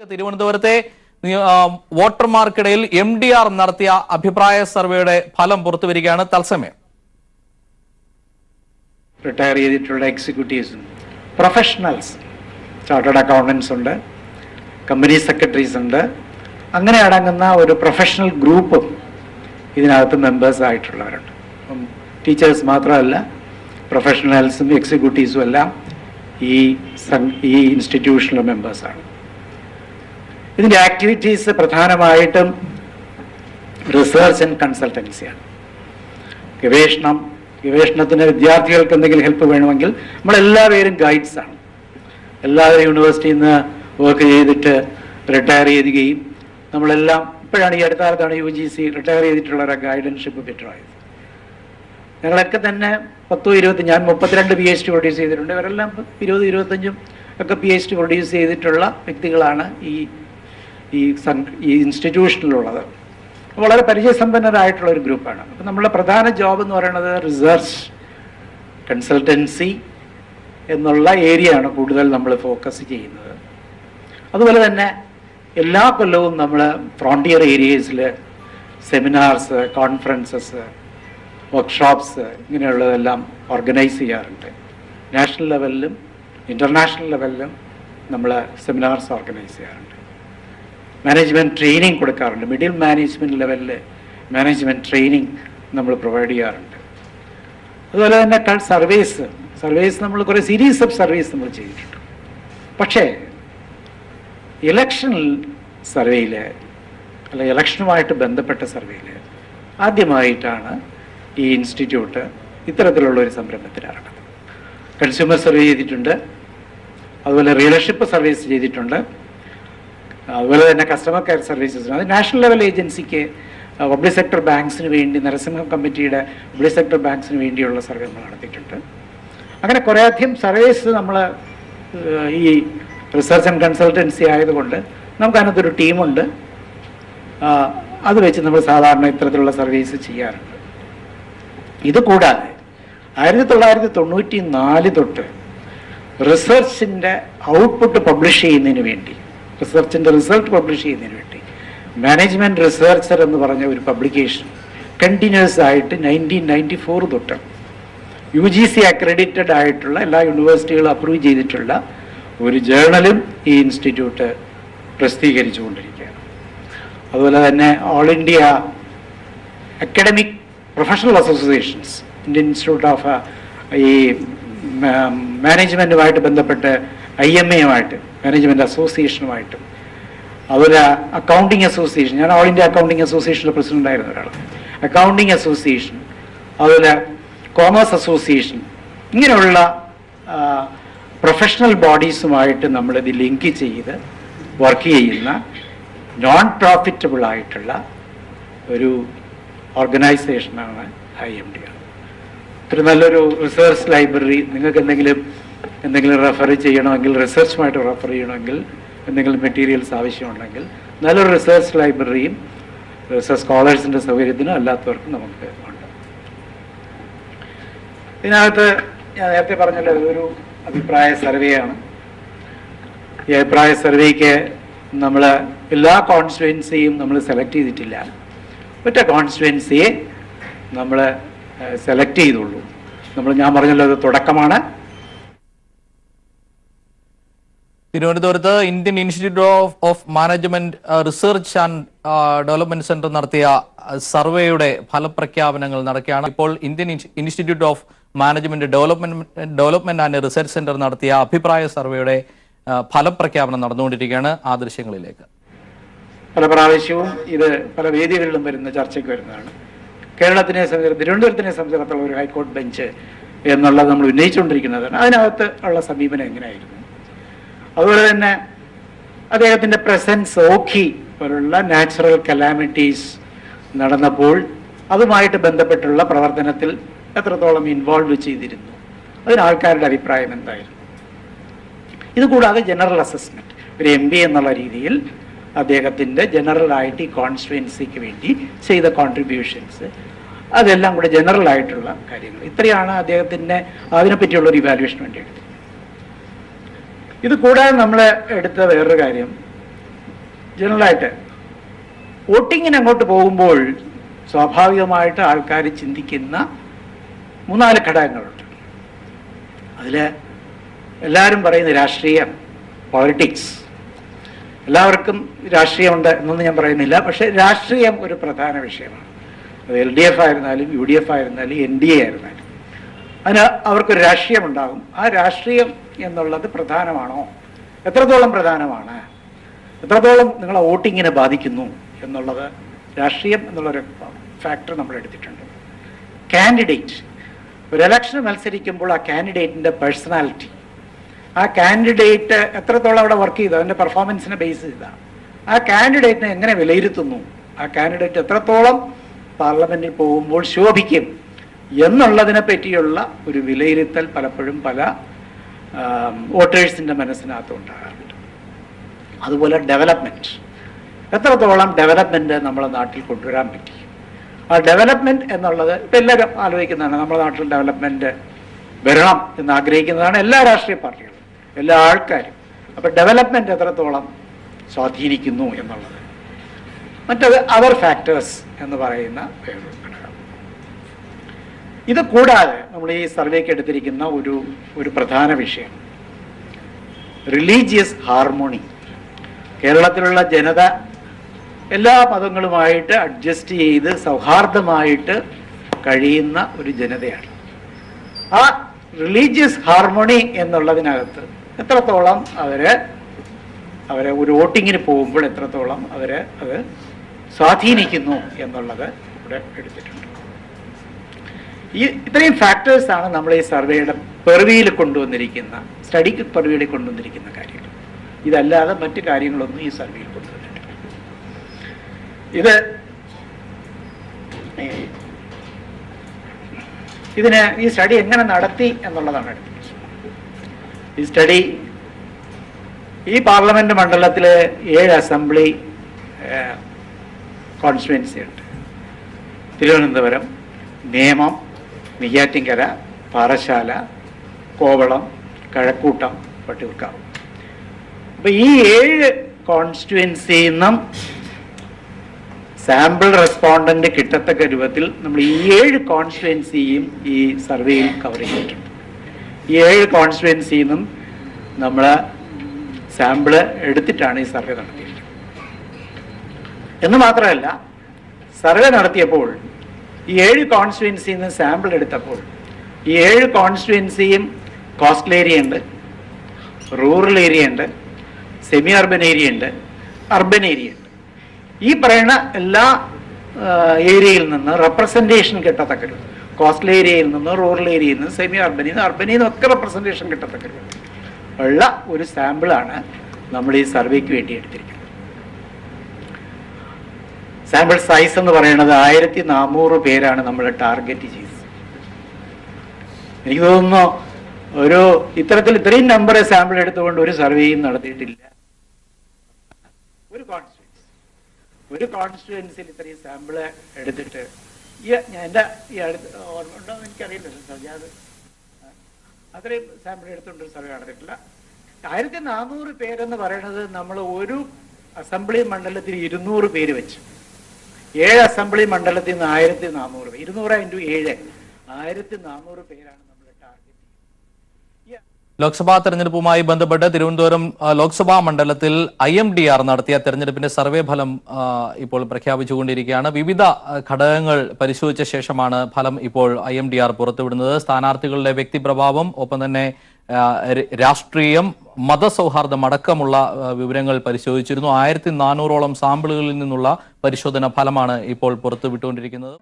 തിരുവനന്തപുരത്തെ വോട്ടർമാർക്കിടയിൽ M D R നടത്തിയ അഭിപ്രായ സർവേയുടെ ഫലം പുറത്തുവരികയാണ് തത്സമയം. റിട്ടയർ ചെയ്തിട്ടുള്ള എക്സിക്യൂട്ടീവ്സും പ്രൊഫഷണൽസ് ചാർട്ടേഡ് അക്കൗണ്ടൻസ് ഉണ്ട് കമ്പനി സെക്രട്ടറീസ് ഉണ്ട്. അങ്ങനെ അടങ്ങുന്ന ഒരു പ്രൊഫഷണൽ ഗ്രൂപ്പും ഇതിനകത്ത് മെമ്പേഴ്സ് ആയിട്ടുള്ളവരുണ്ട്. അപ്പം ടീച്ചേഴ്സ് മാത്രമല്ല പ്രൊഫഷണൽസും എക്സിക്യൂട്ടീവ്സും എല്ലാം ഈ ഈ ഇൻസ്റ്റിറ്റ്യൂഷനിലെ മെമ്പേഴ്സാണ് ഇതിന്റെ ആക്ടിവിറ്റീസ് പ്രധാനമായിട്ടും റിസർച്ച് ആൻഡ് കൺസൾട്ടൻസിയാണ് ഗവേഷണം ഗവേഷണത്തിന് വിദ്യാർത്ഥികൾക്ക് എന്തെങ്കിലും ഹെൽപ്പ് വേണമെങ്കിൽ നമ്മളെല്ലാവരും ഗൈഡ്സ് ആണ്. എല്ലാവരും യൂണിവേഴ്സിറ്റിയിൽ നിന്ന് വർക്ക് ചെയ്തിട്ട് റിട്ടയർ ചെയ്യുകയും നമ്മളെല്ലാം ഇപ്പോഴാണ് ഈ അടുത്ത കാലത്താണ് യു ജി സി റിട്ടയർ ചെയ്തിട്ടുള്ളവരെ ഗൈഡൻഷിപ്പ് ബെറ്റർ ആയത് ഞങ്ങളൊക്കെ തന്നെ പത്തോ ഇരുപത്തി ഞാൻ മുപ്പത്തിരണ്ട് പി എച്ച് ഡി പ്രൊഡ്യൂസ് ചെയ്തിട്ടുണ്ട്. ഇവരെല്ലാം ഇരുപത് ഇരുപത്തഞ്ചും ഒക്കെ പി എച്ച് ഡി പ്രൊഡ്യൂസ് ചെയ്തിട്ടുള്ള വ്യക്തികളാണ് ഈ ഈ സം- ഈ ഇൻസ്റ്റിറ്റ്യൂഷനിലുള്ളത് വളരെ പരിചയസമ്പന്നരായിട്ടുള്ള ഒരു ഗ്രൂപ്പാണ്. അപ്പം നമ്മുടെ പ്രധാന ജോബ് എന്ന് പറയുന്നത് റിസർച്ച് കൺസൾട്ടൻസി എന്നുള്ള ഏരിയയാണ് കൂടുതൽ നമ്മൾ ഫോക്കസ് ചെയ്യുന്നത്. അതുപോലെ തന്നെ എല്ലാ കൊല്ലവും നമ്മൾ ഫ്രോണ്ടിയർ ഏരിയസിൽ സെമിനാർസ് കോൺഫറൻസസ് വർക്ക്ഷോപ്സ് ഇങ്ങനെയുള്ളതെല്ലാം ഓർഗനൈസ് ചെയ്യാറുണ്ട്. നാഷണൽ ലെവലിലും ഇന്റർനാഷണൽ ലെവലിലും നമ്മൾ സെമിനാർസ് ഓർഗനൈസ് ചെയ്യാറുണ്ട്. മാനേജ്മെന്റ് ട്രെയിനിങ് കൊടുക്കാറുണ്ട്. മിഡിൽ മാനേജ്മെന്റ് ലെവലിൽ മാനേജ്മെന്റ് ട്രെയിനിങ് നമ്മൾ പ്രൊവൈഡ് ചെയ്യാറുണ്ട്. അതുപോലെ തന്നെ സർവീസ് സർവീസ് നമ്മൾ കുറേ സീരീസ് ഓഫ് സർവീസ് നമ്മൾ ചെയ്തിട്ടുണ്ട്. പക്ഷേ ഇലക്ഷൻ സർവേയിൽ അല്ല ഇലക്ഷനുമായിട്ട് ബന്ധപ്പെട്ട സർവേയിൽ ആദ്യമായിട്ടാണ് ഈ ഇൻസ്റ്റിറ്റ്യൂട്ട് ഇത്തരത്തിലുള്ള ഒരു സംരംഭത്തിന് കൺസ്യൂമർ സർവേ ചെയ്തിട്ടുണ്ട്. അതുപോലെ റിയലർഷിപ്പ് സർവീസ് ചെയ്തിട്ടുണ്ട്. അതുപോലെ തന്നെ കസ്റ്റമർ കെയർ സർവീസസിന് അത് നാഷണൽ ലെവൽ ഏജൻസിക്ക് പബ്ലിക് സെക്ടർ ബാങ്ക്സിന് വേണ്ടി നരസിംഹം കമ്മിറ്റിയുടെ പബ്ലിക് സെക്ടർ ബാങ്ക്സിന് വേണ്ടിയുള്ള സർവേ നമ്മൾ നടത്തിയിട്ടുണ്ട്. അങ്ങനെ കുറേയധികം സർവേസ് നമ്മൾ ഈ റിസർച്ച് ആൻഡ് കൺസൾട്ടൻസി ആയതുകൊണ്ട് നമുക്കതിനകത്തൊരു ടീമുണ്ട്. അത് വെച്ച് നമ്മൾ സാധാരണ ഇത്തരത്തിലുള്ള സർവീസ് ചെയ്യാറുണ്ട്. ഇത് കൂടാതെ ആയിരത്തി തൊള്ളായിരത്തി തൊണ്ണൂറ്റി നാല് തൊട്ട് റിസർച്ചിന്റെ ഔട്ട്പുട്ട് പബ്ലിഷ് ചെയ്യുന്നതിന് വേണ്ടി റിസർച്ചിന്റെ റിസൾട്ട് പബ്ലിഷ് ചെയ്യുന്നതിന് വേണ്ടി. മാനേജ്മെന്റ് റിസർച്ചർ എന്ന് പറഞ്ഞ ഒരു പബ്ലിക്കേഷൻ കണ്ടിന്യൂസ് ആയിട്ട് നയന്റീൻ നയന്റി ഫോർ തൊട്ട് യു ജി സി അക്രഡിറ്റഡ് ആയിട്ടുള്ള എല്ലാ യൂണിവേഴ്സിറ്റികളും അപ്രൂവ് ചെയ്തിട്ടുള്ള ഒരു ജേണലും ഈ ഇൻസ്റ്റിറ്റ്യൂട്ട് പ്രസിദ്ധീകരിച്ചുകൊണ്ടിരിക്കുകയാണ്. അതുപോലെ തന്നെ all India academic professional associations Indian institute of ഈ മാനേജ്മെന്റുമായിട്ട് ബന്ധപ്പെട്ട് ഐ എം എയുമായിട്ട് മാനേജ്മെന്റ് അസോസിയേഷനുമായിട്ടും അതുപോലെ അക്കൗണ്ടിങ് അസോസിയേഷൻ ഞാൻ ഓൾ ഇന്ത്യ അക്കൗണ്ടിങ് അസോസിയേഷന്റെ പ്രസിഡന്റ് ആയിരുന്നു ഒരാൾ അക്കൗണ്ടിങ് അസോസിയേഷൻ അതുപോലെ കോമേഴ്സ് അസോസിയേഷൻ ഇങ്ങനെയുള്ള പ്രൊഫഷണൽ ബോഡീസുമായിട്ട് നമ്മൾ നമ്മളിത് ലിങ്ക് ചെയ്ത് വർക്ക് ചെയ്യുന്ന നോൺ പ്രോഫിറ്റബിൾ ആയിട്ടുള്ള ഒരു ഓർഗനൈസേഷനാണ് ഐ എം ഡി ഇത്ര നല്ലൊരു റിസേർച്ച് ലൈബ്രറി നിങ്ങൾക്ക് എന്തെങ്കിലും എന്തെങ്കിലും റെഫർ ചെയ്യണമെങ്കിൽ റിസർച്ചുമായിട്ട് റെഫർ ചെയ്യണമെങ്കിൽ എന്തെങ്കിലും മെറ്റീരിയൽസ് ആവശ്യമുണ്ടെങ്കിൽ നല്ലൊരു റിസർച്ച് ലൈബ്രറിയും റിസർച്ച് സ്കോളേഴ്സിന്റെ സൗകര്യത്തിനും അല്ലാത്തവർക്കും നമുക്ക് ഉണ്ട്. ഇതിനകത്ത് ഞാൻ നേരത്തെ പറഞ്ഞല്ലോ ഇതൊരു അഭിപ്രായ സർവേയാണ്. ഈ അഭിപ്രായ സർവേക്ക് നമ്മൾ എല്ലാ കോൺസ്റ്റുവൻസിയും നമ്മൾ സെലക്ട് ചെയ്തിട്ടില്ല. ഒറ്റ കോൺസ്റ്റുവൻസിയെ നമ്മൾ സെലക്ട് ചെയ്തുള്ളൂ. നമ്മൾ ഞാൻ പറഞ്ഞല്ലോ അത് തുടക്കമാണ്. തിരുവനന്തപുരത്ത് Indian institute of of management research and development centre നടത്തിയ സർവേയുടെ ഫലപ്രഖ്യാപനങ്ങൾ നടക്കുകയാണ്. ഇപ്പോൾ Indian institute of management development development and research centre നടത്തിയ അഭിപ്രായ സർവേയുടെ ഫലപ്രഖ്യാപനം നടന്നുകൊണ്ടിരിക്കുകയാണ് ആ ദൃശ്യങ്ങളിലേക്ക്. പല പ്രാവശ്യവും ഇത് പല വേദികളിലും വരുന്ന ചർച്ചയ്ക്ക് വരുന്നതാണ്. കേരളത്തിനെ സംബന്ധിച്ച് തിരുവനന്തപുരത്തിനെ സംബന്ധിച്ചിടത്തോളം ഒരു ഹൈക്കോടതി ബെഞ്ച് എന്നുള്ളത് നമ്മൾ ഉന്നയിച്ചുകൊണ്ടിരിക്കുന്നതാണ്. അതിനകത്ത് ഉള്ള സമീപനം എങ്ങനെയായിരുന്നു? അതുപോലെ തന്നെ അദ്ദേഹത്തിന്റെ പ്രസൻസ് ഓഖി പോലുള്ള നാച്ചുറൽ കലാമിറ്റീസ് നടന്നപ്പോൾ അതുമായിട്ട് ബന്ധപ്പെട്ടുള്ള പ്രവർത്തനത്തിൽ എത്രത്തോളം ഇൻവോൾവ് ചെയ്തിരുന്നു? അതിന് ആൾക്കാരുടെ അഭിപ്രായം എന്തായിരുന്നു? ഇതുകൂടാതെ ജനറൽ അസസ്മെന്റ് ഒരു എം പി എന്നുള്ള രീതിയിൽ അദ്ദേഹത്തിന്റെ ജനറൽ ആയിട്ട് ഈ കോൺസ്റ്റുവൻസിക്ക് വേണ്ടി ചെയ്ത കോൺട്രിബ്യൂഷൻസ് അതെല്ലാം കൂടെ ജനറൽ ആയിട്ടുള്ള കാര്യങ്ങൾ. ഇത്രയാണ് അദ്ദേഹത്തിന്റെ അതിനെപ്പറ്റിയുള്ള ഒരു ഇവാലുവേഷൻ വേണ്ടി എടുത്തത്. ഇത് കൂടാതെ നമ്മൾ എടുത്ത വേറൊരു കാര്യം. ജനറലായിട്ട് വോട്ടിങ്ങിന് അങ്ങോട്ട് പോകുമ്പോൾ സ്വാഭാവികമായിട്ട് ആൾക്കാർ ചിന്തിക്കുന്ന മൂന്നാൽ ഘടകങ്ങളുണ്ട്. അതിൽ എല്ലാവരും പറയുന്ന രാഷ്ട്രീയം പോളിറ്റിക്സ് എല്ലാവർക്കും രാഷ്ട്രീയമുണ്ട് എന്നൊന്നും ഞാൻ പറയുന്നില്ല പക്ഷേ രാഷ്ട്രീയം ഒരു പ്രധാന വിഷയമാണ്. അത് എൽ ഡി എഫ് ആയിരുന്നാലും യു ഡി എഫ് ആയിരുന്നാലും എൻ ഡി എ ആയിരുന്നാലും. അതിന് അവർക്കൊരു രാഷ്ട്രീയം ഉണ്ടാകും ആ രാഷ്ട്രീയം എന്നുള്ളത് പ്രധാനമാണോ? എത്രത്തോളം പ്രധാനമാണ്? എത്രത്തോളം നിങ്ങളെ വോട്ടിങ്ങിനെ ബാധിക്കുന്നു എന്നുള്ളത് രാഷ്ട്രീയം എന്നുള്ളൊരു ഫാക്ടർ നമ്മൾ എടുത്തിട്ടുണ്ട്. കാൻഡിഡേറ്റ് ഒരു എലക്ഷൻ മത്സരിക്കുമ്പോൾ ആ കാൻഡിഡേറ്റിന്റെ പേഴ്സണാലിറ്റി ആ കാൻഡിഡേറ്റ് എത്രത്തോളം അവിടെ വർക്ക് ചെയ്തു അതിന്റെ പെർഫോമൻസിനെ ബേസ് ചെയ്താണ് ആ കാൻഡിഡേറ്റിനെ എങ്ങനെ വിലയിരുത്തുന്നു ആ കാൻഡിഡേറ്റ് എത്രത്തോളം പാർലമെന്റിൽ പോകുമ്പോൾ ശോഭിക്കും എന്നുള്ളതിനെ പറ്റിയുള്ള ഒരു വിലയിരുത്തൽ പലപ്പോഴും പല വോട്ടേഴ്സിന്റെ മനസ്സിനകത്ത് ഉണ്ടാകാറുണ്ട് അതുപോലെ ഡെവലപ്മെന്റ് എത്രത്തോളം ഡെവലപ്മെന്റ് നമ്മളെ നാട്ടിൽ കൊണ്ടുവരാൻ പറ്റി? ആ ഡെവലപ്മെന്റ് എന്നുള്ളത് ഇപ്പം എല്ലാവരും ആലോചിക്കുന്നതാണ് നമ്മുടെ നാട്ടിൽ ഡെവലപ്മെന്റ് വരണം എന്ന് ആഗ്രഹിക്കുന്നതാണ് എല്ലാ രാഷ്ട്രീയ പാർട്ടികളും എല്ലാ ആൾക്കാരും. അപ്പം ഡെവലപ്മെന്റ് എത്രത്തോളം സ്വാധീനിക്കുന്നു എന്നുള്ളത്. മറ്റത് അവർ ഫാക്ടേഴ്സ് എന്ന് പറയുന്ന ഘടകം ഇത് കൂടാതെ നമ്മൾ ഈ സർവേക്ക് എടുത്തിരിക്കുന്ന ഒരു ഒരു പ്രധാന വിഷയം. റിലീജിയസ് ഹാർമോണി കേരളത്തിലുള്ള ജനത എല്ലാ മതങ്ങളുമായിട്ട് അഡ്ജസ്റ്റ് ചെയ്ത് സൗഹാർദ്ദമായിട്ട് കഴിയുന്ന ഒരു ജനതയാണ്. ആ റിലീജിയസ് ഹാർമോണി എന്നുള്ളതിനകത്ത് എത്രത്തോളം അവർ അവരെ ഒരു വോട്ടിങ്ങിന് പോകുമ്പോൾ എത്രത്തോളം അവരെ അത് സ്വാധീനിക്കുന്നു എന്നുള്ളത് ഇവിടെ എടുത്തിട്ടുണ്ട്. ഈ ഇത്രയും ഫാക്ടേഴ്സാണ് നമ്മൾ ഈ സർവേയുടെ പെർവിയിൽ കൊണ്ടുവന്നിരിക്കുന്ന സ്റ്റഡിക്ക് പെർവിയിൽ കൊണ്ടുവന്നിരിക്കുന്ന കാര്യങ്ങൾ. ഇതല്ലാതെ മറ്റു കാര്യങ്ങളൊന്നും ഈ സർവേയിൽ കൊണ്ടുവന്നിട്ടില്ല ഇത് ഇതിന് ഈ സ്റ്റഡി എങ്ങനെ നടത്തി എന്നുള്ളതാണ് അടുത്ത ഈ സ്റ്റഡി ഈ പാർലമെന്റ് മണ്ഡലത്തിലെ ഏഴ് അസംബ്ലി കോൺസ്റ്റിറ്റ്യുവൻസി ഉണ്ട്. തിരുവനന്തപുരം നേമം നെയ്യാറ്റിൻകര പാറശാല കോവളം കഴക്കൂട്ടം വട്ടിയൂർക്കാവ് അപ്പൊ ഈ ഏഴ് കോൺസ്റ്റിറ്റുവൻസിയിൽ നിന്നും സാമ്പിൾ റെസ്പോണ്ടന്റ് കിട്ടത്തക്ക രൂപത്തിൽ നമ്മൾ ഈ ഏഴ് കോൺസ്റ്റുവൻസിയും ഈ സർവേയിൽ കവർ ചെയ്തിട്ടുണ്ട്. ഈ ഏഴ് കോൺസ്റ്റുവൻസിയിൽ നിന്നും നമ്മൾ സാമ്പിൾ എടുത്തിട്ടാണ് ഈ സർവേ നടത്തിയത്. എന്ന് മാത്രമല്ല സർവേ നടത്തിയപ്പോൾ ഈ ഏഴ് കോൺസ്റ്റിറ്റ്യുവൻസിയിൽ നിന്ന് സാമ്പിൾ എടുത്തപ്പോൾ ഈ ഏഴ് കോൺസ്റ്റുവൻസിയും കോസ്റ്റൽ ഏരിയ ഉണ്ട് റൂറൽ ഏരിയ ഉണ്ട് സെമി അർബൻ ഏരിയ ഉണ്ട് അർബൻ ഏരിയ ഉണ്ട്. ഈ പറയുന്ന എല്ലാ ഏരിയയിൽ നിന്ന് റെപ്രസെന്റേഷൻ കിട്ടത്തക്ക രൂപം കോസ്റ്റൽ ഏരിയയിൽ നിന്ന് റൂറൽ ഏരിയയിൽ നിന്ന് സെമി അർബനിൽ നിന്ന് അർബനിൽ നിന്ന് ഒക്കെ റെപ്രസെന്റേഷൻ കിട്ടത്തക്ക രൂപം ഉള്ള ഒരു സാമ്പിളാണ് നമ്മൾ ഈ സർവേക്ക് വേണ്ടി എടുത്തിരിക്കുന്നത്. സാമ്പിൾ സൈസ് എന്ന് പറയുന്നത് ആയിരത്തി നാനൂറ് പേരാണ് നമ്മൾ ടാർഗറ്റ് ചെയ്തത്. എനിക്ക് തോന്നുന്നു ഒരു ഇത്തരത്തിൽ ഇത്രയും നമ്പർ സാമ്പിൾ എടുത്തുകൊണ്ട് ഒരു സർവേയും നടത്തിയിട്ടില്ല. ഒരു കോൺസ്റ്റിറ്റ്യൻസ് ഒരു കോൺസ്റ്റിറ്റ്യൻസിൽ ഇത്രയും സാമ്പിൾ എടുത്തിട്ട് എന്റെ ഈ അടുത്ത് ഓർമ്മ എനിക്കറിയില്ല അത് അത്രയും സാമ്പിൾ എടുത്തുകൊണ്ട് സർവേ നടത്തിയിട്ടില്ല. ആയിരത്തി നാനൂറ് പേരെന്ന് പറയുന്നത് നമ്മൾ ഒരു അസംബ്ലി മണ്ഡലത്തിൽ ഇരുന്നൂറ് പേര് വെച്ച്. ഏഴ് അസംബ്ലി മണ്ഡലത്തിൽ നിന്ന് ആയിരത്തി നാനൂറ് ഇരുന്നൂറ് ഇന്റു ഏഴ്. ആയിരത്തി നാനൂറ് പേരാണ് ലോക്സഭാ തെരഞ്ഞെടുപ്പുമായി ബന്ധപ്പെട്ട് തിരുവനന്തപുരം ലോക്സഭാ മണ്ഡലത്തിൽ ഐ എം ഡി ആർ നടത്തിയ തെരഞ്ഞെടുപ്പിന്റെ സർവേ ഫലം ഇപ്പോൾ പ്രഖ്യാപിച്ചുകൊണ്ടിരിക്കുകയാണ്. വിവിധ ഘടകങ്ങൾ പരിശോധിച്ച ശേഷമാണ് ഫലം ഇപ്പോൾ ഐ എം ഡി ആർ പുറത്തുവിടുന്നത്. സ്ഥാനാർത്ഥികളുടെ വ്യക്തിപ്രഭാവം ഒപ്പം തന്നെ രാഷ്ട്രീയം മതസൗഹാർദ്ദം അടക്കമുള്ള വിവരങ്ങൾ പരിശോധിച്ചിരുന്നു. ആയിരത്തി നാനൂറോളം സാമ്പിളുകളിൽ നിന്നുള്ള പരിശോധന ഫലമാണ് ഇപ്പോൾ പുറത്തുവിട്ടുകൊണ്ടിരിക്കുന്നത്.